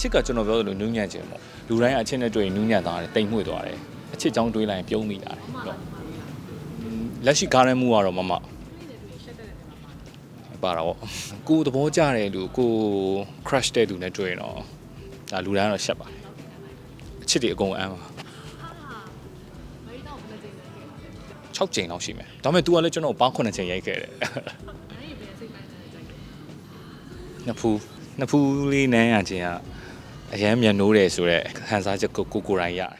ချစ်ကကျွန်တော်ပြောသလိုနူးညံ့ခြင်းပေါ့လူတိုင်းအချစ်နဲ့တွေ့ရင်နူးညံ့သွားတယ်တိမ်မွေ့သွားတယ်အချစ်ကြောင်းတွေးလိုက်ရင်ပြုံးမိလာတယ်ဟုတ်လက်ရှိကားရမှုကတော့မမပါတော့ကိုသဘောကျတဲ့လူကို crush တဲ့သူနဲ့တွေ့ရင်တော့ဒါလူတိုင်းကတော့ရှက်ပါတယ်အချစ်တွေအကုန်အမ်းပါ6ချိန်လောက်ရှိမယ်ဒါပေမဲ့ तू ကလည်းကျွန်တော်ကိုပေါင်း9ချိန်ရိုက်ခဲ့တယ်နှစ်ဖူးနှစ်ဖူးလေးနန်းရခြင်းက အရန်မြန်နိုးတယ်ဆိုတော့ခန်းစားချက်ကိုကိုကိုယ်တိုင်ရတယ်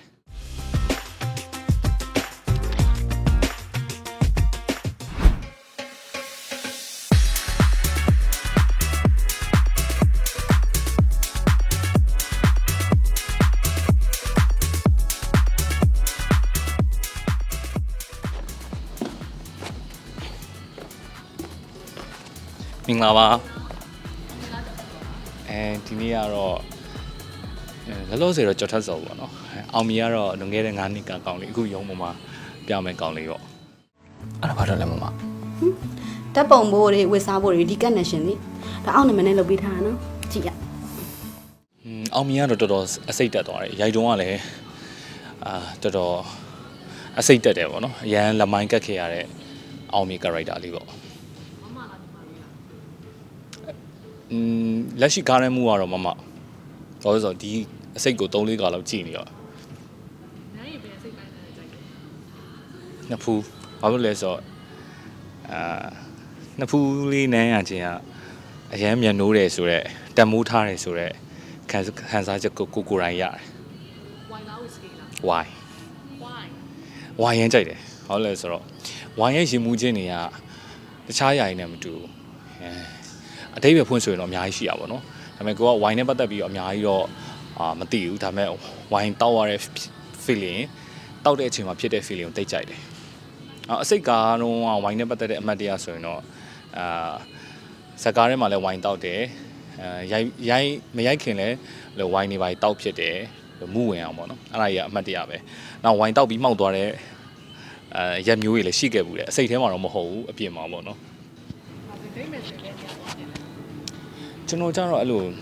မင်္ဂလာပါအဲဒီနေ့ကတော့အဲ လောလောဆယ်တော့ကြော်ထက်စော်ပေါ့နော်အောင်မီကတော့လွန်ခဲ့တဲ့9နှစ်ကကောင်းလေးအခုရုံပေါ်မှာပြမယ်ကောင်းလေးပေါ့အဲ့ဒါဘာတော့လဲမမဓာတ်ပုံဘိုးတွေဝစ်စားဘိုးတွေဒီကက်နေရှင်လေဒါအောင်နမနဲ့လုပ်ပေးထားတာနော်ကြည့်ရအောင်မီကတော့တော်တော်အစိတ်တက်သွားတယ်ရိုက်တုံးကလည်းအာတော်တော်အစိတ်တက်တယ်ပေါ့နော်အရန်လမိုင်းကတ်ခဲ့ရတဲ့အောင်မီ character လေးပေါ့อืมလက်ရှိကားရမ်းမှုကတော့မမဘာလို့ဆိုတော့ဒီ အစိတ်ကို3လေးကလောက်ကြည့်နေတော့နှစ်ဖူးဘာလို့လဲဆိုတော့အာနှစ်ဖူးလေးနန်းရခြင်းကအရန်မြန်နိုးတယ်ဆိုတော့တန်မိုးထားတယ်ဆိုတော့ခံစားခံစားချက်ကိုကိုကိုယ်တိုင်ရတယ်ဝိုင်လားဝစ်စကီလား why ဝိုင်ဝိုင်းရင်ကြိုက်တယ်ဘာလို့လဲဆိုတော့ဝိုင်းရဲ့ရင်မှုချင်းတွေကတခြားຢာရင်းနဲ့မတူဘူးအဲအတိတ်ပဲဖွင့်ဆိုရင်တော့အများကြီးရှိရပါတော့ဒါပေမဲ့ကိုကဝိုင်းနဲ့ပတ်သက်ပြီးတော့အများကြီးတော့ အာမသိဘူးဒါပေမဲ့ဝိုင်းတောက်ရတဲ့ feeling တောက်တဲ့အချိန်မှာဖြစ်တဲ့ feeling ကိုတိတ်ကြိုက်တယ်အအစိတ်ကားတော့ဝိုင်းနဲ့ပတ်သက်တဲ့အမှတ်တရဆိုရင်တော့အာဇက်ကားထဲမှာလည်းဝိုင်းတောက်တယ်အဲရိုက်ရိုက်မရိုက်ခင်လည်းဝိုင်းနေပါတောက်ဖြစ်တယ်မူဝင်အောင်ပေါ့နော်အဲ့ဒါကြီးကအမှတ်တရပဲနောက်ဝိုင်းတောက်ပြီးမှောက်သွားတဲ့အဲရက်မျိုးတွေလည်းရှိခဲ့ဘူးလေအစိတ်ထဲမှာတော့မဟုတ်ဘူးအပြင်မှာပေါ့နော်ဟာဒီဒိတ်မဲ့ဆိုတဲ့နေရာသွားတယ်ကျွန်တော်ကျတော့အဲ့လိုဟွန်း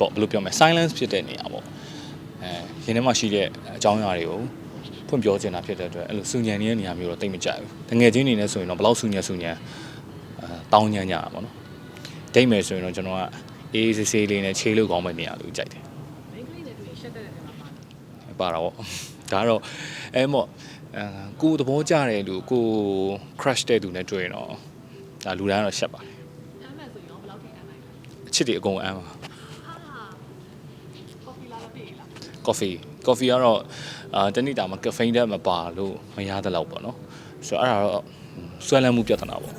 ပေါ့ဘယ်လိုပြောမလဲ silence ဖြစ်တဲ့နေရာပေါ့အဲရင်းထဲမှာရှိတဲ့အကြောင်းအရာတွေကိုဖွင့်ပြောချင်တာဖြစ်တဲ့အတွက်အဲ့လိုစူညံနေတဲ့နေရာမျိုးတော့တိတ်မကြိုက်ဘူးတငယ်ချင်းနေနဲ့ဆိုရင်တော့ဘယ်လောက်စူညံစူညံအဲတောင်းညံ့ကြတာပေါ့နော်ဒိတ်မယ်ဆိုရင်တော့ကျွန်တော်ကအေးအေးဆေးဆေးလေးနဲ့ခြေလို့ကောင်းမဲ့နေရာလို့ကြိုက်တယ်မိန်းကလေးတွေတွေ့ရှက်တဲ့နေရာမှာပါတယ်ပါတာပေါ့ဒါကတော့အဲမို့အဲကိုသဘောကျတဲ့လူကို crush တဲ့သူနဲ့တွေ့ရင်တော့ဒါလူတိုင်းကတော့ရှက်ပါတယ်အမ်းမဲ့ဆိုရင်ဘယ်လောက်ထိအမ်းနိုင်လဲအချစ်တွေအကုန်အမ်းပါ အာကော်ဖီလာလားပြေးလား coffee coffee ကတော့အာတနေ့တာမှာ caffeine တက်မပါလို့မရတဲ့လောက်ပေါ့နော်ဆိုတော့အဲ့ဒါတော့ဆွဲလန်းမှုပြဿနာပေါ့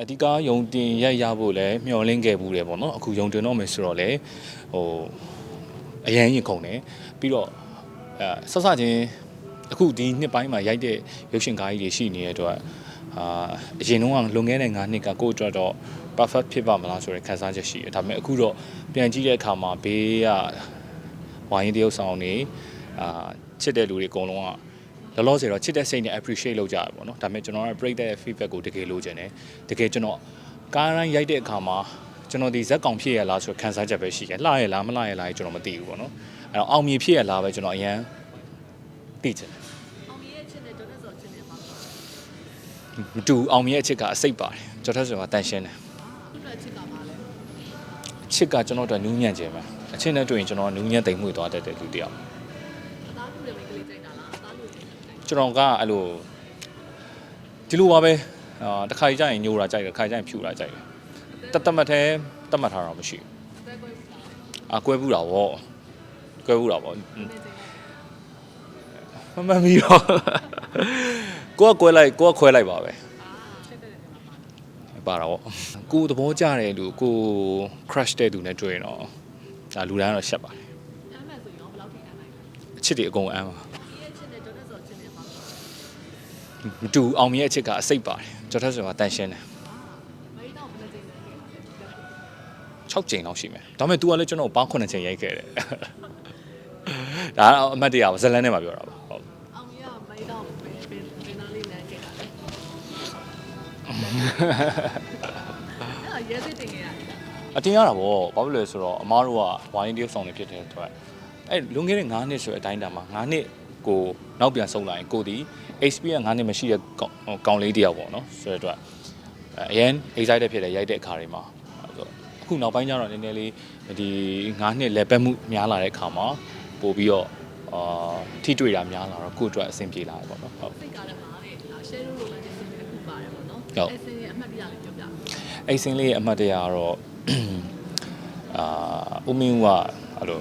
အဓိကယုံတင်ရက်ရဖို့လဲမျှော်လင့်ခဲ့ဘူးတယ်ပေါ့နော်အခုယုံတင်တော့မယ်ဆိုတော့လေဟိုအရန်ရင်ခုန်တယ်ပြီးတော့အဲဆက်စချင်းအခုဒီနှစ်ပိုင်းမှာရိုက်တဲ့ရုပ်ရှင်ကားကြီးတွေရှိနေတဲ့အတွက် အာအရင်တော့လွန်ခဲ့တဲ့9နှစ်ကကိုယ့်အတွက်တော့ perfect ဖြစ်ပါမလားဆိုတဲ့ခံစားချက်ရှိတယ်ဒါပေမဲ့အခုတော့ပြန်ကြည့်တဲ့အခါမှာဘေးကဝိုင်းတရုပ်ဆောင်နေအာချစ်တဲ့လူတွေအကုန်လုံးကလောလောဆယ်တော့ချစ်တဲ့စိတ်နဲ့ appreciate လုပ်ကြရပါတော့ဒါပေမဲ့ကျွန်တော်ကပြိတ္တရဲ့ feedback ကိုတကယ်လိုချင်တယ်တကယ်ကျွန်တော်ကားရိုင်းရိုက်တဲ့အခါမှာကျွန်တော်ဒီဇက်ကောင်ဖြစ်ရလားဆိုခံစားချက်ပဲရှိတယ်လှရလားမလှရလားကျွန်တော်မသိဘူးပေါ့နော်အဲ့တော့အောင်မြင်ဖြစ်ရလားပဲကျွန်တော်အရန်သိချင်တယ်အောင်မြင်ရဲ့ချင်တယ်ဒေါက်တာဆိုချင်တယ် မတူအောင်မြင်ရဲ့အချစ်ကအစိတ်ပါတယ်ကျွန်တော်ထက်ဆိုတော့တန်ရှင်းတယ်သူ့အတွက်ချစ်တာပါလဲအချစ်ကကျွန်တော်တို့နူးညံ့ခြင်းပဲအချစ်နဲ့တွေ့ရင်ကျွန်တော်ကနူးညံ့တိမ်မွေ့သွားတတ်တဲ့လူတစ်ယောက်အသားလူတွေမိန်းကလေးကြိုက်တာလားအသားလူတွေကြိုက်တာကျွန်တော်ကအဲ့လိုဒီလိုပါပဲအာတစ်ခါကြရင်ညိုတာကြိုက်တယ်တစ်ခါကြရင်ဖြူတာကြိုက်တယ်တတ်တတ်မှတ်သေးတတ်မှတ်ထားတာမရှိဘူးအသက်ကွဲဘူးလားအာကွဲဘူးတာဗောကွဲဘူးတာဗောနေနေမမှန်ပြီတော့ ကိုကကွဲလိုက်ကိုကခွဲလိုက်ပါပဲအာချစ်တဲ့နေရာမှာပါတယ်ပါတာဗောကိုသဘောကျတဲ့လူကို crush တဲ့သူနဲ့တွေ့ရင်တော့ဒါလူတိုင်းကတော့ရှက်ပါတယ်အမ်းမဲ့ဆိုရင်ဘယ်လောက်ထိအမ်းနိုင်လဲအချစ်တွေအကုန်အမ်းပါအောင်ရဲ့ချစ်တဲ့ဒေါက်တာဆိုချစ်နေပါတော့မတူအောင်မြင်ရဲ့အချစ်ကအစိတ်ပါတယ်ကျွန်တော်ထက်ဆိုတော့တန်ရှင်းတယ်မရီတော့ဘယ်လိုကြိုက်လဲခဲ့တာလဲ6ချိန်လောက်ရှိမယ်ဒါပေမဲ့ तू ကလည်းကျွန်တော်ကိုပေါင်း9ချိန်ရိုက်ခဲ့တယ်ဒါကတော့အမှတ်တရပါဇလန်းထဲမှာပြောတာပါ အဲ့ရဲစစ်တင်ခဲ့ရတယ်အတင်းရတာပေါ့ဘာဖြစ်လဲဆိုတော့အမားတို့ကဝိုင်းတရုပ်ဆောင်နေဖြစ်တဲ့အတွက်အဲ့လွန်ခဲ့တဲ့9နှစ်ဆိုတဲ့အတိုင်းတာမှာ9နှစ်ကိုနောက်ပြန်ဆုံးလာရင်ကိုဒီ HP က9နှစ်မရှိတဲ့ကောင်ကောင်လေးတယောက်ပေါ့နော်ဆိုတဲ့အတွက်အရင် excited ဖြစ်တယ်ရိုက်တဲ့အခါတွေမှာအခုနောက်ပိုင်းကျတော့နည်းနည်းလေးဒီ9နှစ်လက်ပတ်မှုများလာတဲ့အခါမှာပို့ပြီးတော့အာထိတွေ့တာများလာတော့ကိုယ့်အတွက်အဆင်ပြေလာတယ်ပေါ့နော်ဟုတ်စိတ်ကားထဲမှာလေရှယ်ရိုးလိုလည်း ဟုတ်အဲ့စင်းရဲ့အမှတ်တရလေးပြောပြအဲ့စင်းလေးရဲ့အမှတ်တရကတော့အာဦးမင်းဦးကအဲ့လို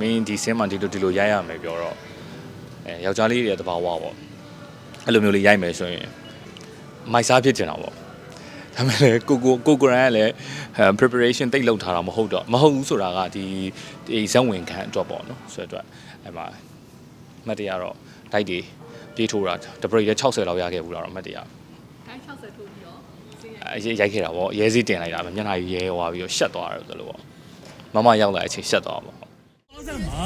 မင်းဒီစင်းမှဒီလိုဒီလိုရိုက်ရမယ်ပြောတော့အဲယောက်ျားလေးတွေတဘာဝပေါ့အဲ့လိုမျိုးလေးရိုက်မယ်ဆိုရင်မိုက်စားဖြစ်ကျင်တာပေါ့ဒါပေမဲ့လည်းကိုကိုကိုကိုရန်ကလည်းအဲ preparation တိတ်လောက်ထားတာမဟုတ်တော့မဟုတ်ဘူးဆိုတာကဒီဒီဇက်ဝင်ခံအတွက်ပေါ့နော်ဆိုတော့အဲ့မှာအမှတ်တရတော့ဒိုက်တွေပြေးထိုးတာတပရိတ်60လောက်ရခဲ့ဘူးလားတော့အမှတ်တရ တိုင်း60ထိုးပြီးတော့စင်းရဲ့အဲရိုက်ခဲ့တာပေါ့ရဲစည်းတင်လိုက်တာမျက်နှာကြီးရဲဟွာပြီးတော့ရှက်သွားတယ်ဆိုလို့ပေါ့မမရောက်လာအချိန်ရှက်သွားပါပေါ့ပေါင်းစမ်းပါ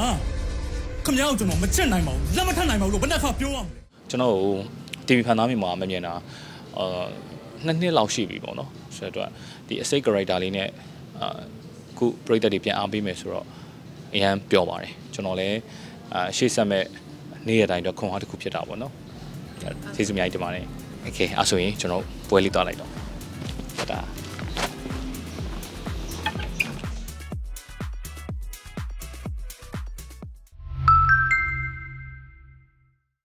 ခမ ्या ကိုကျွန်တော်မချက်နိုင်ပါဘူးလက်မထနိုင်ပါဘူးလို့ဘယ်နဲ့ခါပြောရမလဲကျွန်တော်တို့ TV ဖန်သားမြေမှာမမြင်တာအာနှစ်နှစ်လောက်ရှိပြီပေါ့နော်ဆိုတော့ဒီ estate character လေးနဲ့အာခုပရိသတ်တွေပြန်အားပေးမယ်ဆိုတော့အရန်ပျော်ပါတယ်ကျွန်တော်လည်းအာရှေ့ဆက်မဲ့နေ့ရက်တိုင်းတော့ခွန်အားတစ်ခုဖြစ်တာပေါ့နော်ကျေးဇူးအများကြီးတင်ပါတယ် Okay အဲ့ဆိုရင်ကျွန်တော်ပွဲလေးသွားလိုက်တော့ဟုတ်တာ